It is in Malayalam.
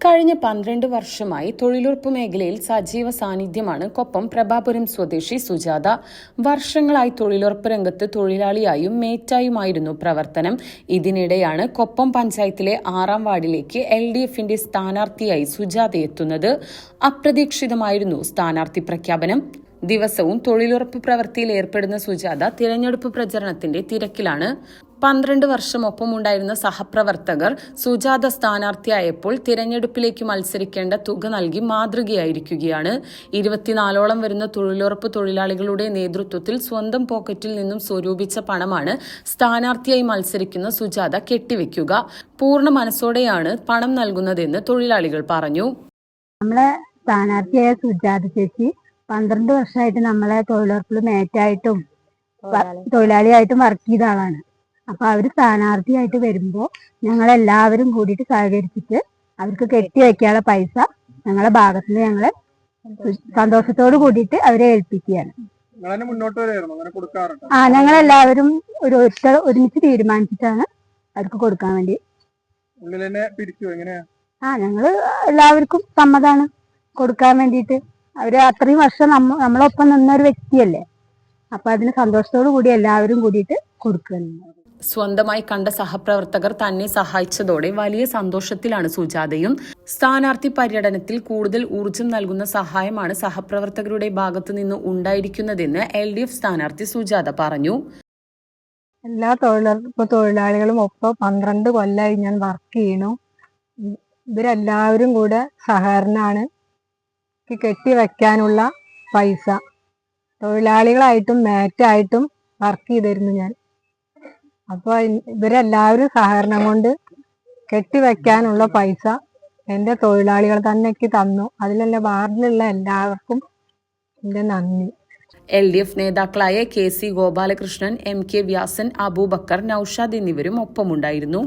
കഴിഞ്ഞ പന്ത്രണ്ട് വർഷമായി തൊഴിലുറപ്പ് മേഖലയിൽ സജീവ സാന്നിധ്യമാണ് കൊപ്പം പ്രഭാപുരം സ്വദേശി സുജാത. വർഷങ്ങളായി തൊഴിലുറപ്പ് രംഗത്ത് തൊഴിലാളിയായും മേറ്റായുമായിരുന്നു പ്രവർത്തനം. ഇതിനിടെയാണ് കൊപ്പം പഞ്ചായത്തിലെ ആറാം വാർഡിലേക്ക് എൽ ഡി എഫിന്റെ സ്ഥാനാർത്ഥിയായി സുജാത എത്തുന്നത്. അപ്രതീക്ഷിതമായിരുന്നു സ്ഥാനാർത്ഥി പ്രഖ്യാപനം. ദിവസവും തൊഴിലുറപ്പ് പ്രവൃത്തിയിൽ ഏർപ്പെടുന്ന സുജാത തിരഞ്ഞെടുപ്പ് പ്രചരണത്തിന്റെ തിരക്കിലാണ്. പന്ത്രണ്ട് വർഷം ഒപ്പമുണ്ടായിരുന്ന സഹപ്രവർത്തകർ സുജാത സ്ഥാനാർത്ഥിയായപ്പോൾ തിരഞ്ഞെടുപ്പിലേക്ക് മത്സരിക്കേണ്ട തുക നൽകി മാതൃകയായിരിക്കുകയാണ്. ഇരുപത്തിനാലോളം വരുന്ന തൊഴിലുറപ്പ് തൊഴിലാളികളുടെ നേതൃത്വത്തിൽ സ്വന്തം പോക്കറ്റിൽ നിന്നും സ്വരൂപിച്ച പണമാണ് സ്ഥാനാർത്ഥിയായി മത്സരിക്കുന്ന സുജാത കെട്ടിവെക്കുക. പൂർണ മനസ്സോടെയാണ് പണം നൽകുന്നതെന്ന് തൊഴിലാളികൾ പറഞ്ഞു. നമ്മളെ സ്ഥാനാർത്ഥിയായ സുജാത ചേച്ചി പന്ത്രണ്ട് വർഷമായിട്ട് നമ്മളെ തൊഴിലുറപ്പിൽ മേറ്റായിട്ടും തൊഴിലാളിയായിട്ടും വർക്ക് ചെയ്ത ആളാണ്. അപ്പൊ അവർ സ്ഥാനാർത്ഥിയായിട്ട് വരുമ്പോ ഞങ്ങൾ എല്ലാവരും കൂടിയിട്ട് സഹകരിച്ചിട്ട് അവർക്ക് കെട്ടി വെക്കാനുള്ള പൈസ ഞങ്ങളെ ഭാഗത്ത് നിന്ന് ഞങ്ങൾ സന്തോഷത്തോട് കൂടിയിട്ട് അവരെ ഏൽപ്പിക്കുകയാണ്. ആ ഞങ്ങളെല്ലാവരും ഒരു ഒറ്റ ഒരുമിച്ച് തീരുമാനിച്ചിട്ടാണ് അവർക്ക് കൊടുക്കാൻ വേണ്ടി. ആ ഞങ്ങൾ എല്ലാവർക്കും സമ്മതാണ് കൊടുക്കാൻ വേണ്ടിയിട്ട്. അവർ അത്രയും വർഷം നമ്മ നമ്മളൊപ്പം നിന്ന ഒരു വ്യക്തിയല്ലേ. അപ്പൊ അതിന് സന്തോഷത്തോടു കൂടി എല്ലാവരും കൂടിയിട്ട് കൊടുക്കുന്നു സ്വന്തമായി കണ്ട സഹപ്രവർത്തകർ തന്നെ സഹായിച്ചതോടെ വലിയ സന്തോഷത്തിലാണ് സുജാതയും. സ്ഥാനാർത്ഥി പര്യടനത്തിൽ കൂടുതൽ ഊർജം നൽകുന്ന സഹായമാണ് സഹപ്രവർത്തകരുടെ ഭാഗത്തു നിന്ന് ഉണ്ടായിരിക്കുന്നതെന്ന് എൽ ഡി എഫ് സ്ഥാനാർത്ഥി സുജാത പറഞ്ഞു. എല്ലാ തൊഴിലാളികളും ഒപ്പം പന്ത്രണ്ട് കൊല്ലമായി ഞാൻ വർക്ക് ചെയ്യണു ഇവരെല്ലാവരും കൂടെ സഹകരണമാണ് കെട്ടി കെട്ടിവെക്കാനുള്ള പൈസ. തൊഴിലാളികളായിട്ടും മാറ്റായിട്ടും വർക്ക് ചെയ്തിരുന്നു ഞാൻ. അപ്പോൾ ഇവരെല്ലാവരും സഹകരണം കൊണ്ട് കെട്ടിവെക്കാനുള്ള പൈസ എന്റെ തൊഴിലാളികൾ തന്നെ തന്നു. അതിലെല്ലാം വാർഡിലുള്ള എല്ലാവർക്കും എന്റെ നന്ദി. എൽ ഡി എഫ് നേതാക്കളായ K C Gopalakrishnan M K Vyasan Aboobacker Noushad എന്നിവരും ഒപ്പമുണ്ടായിരുന്നു.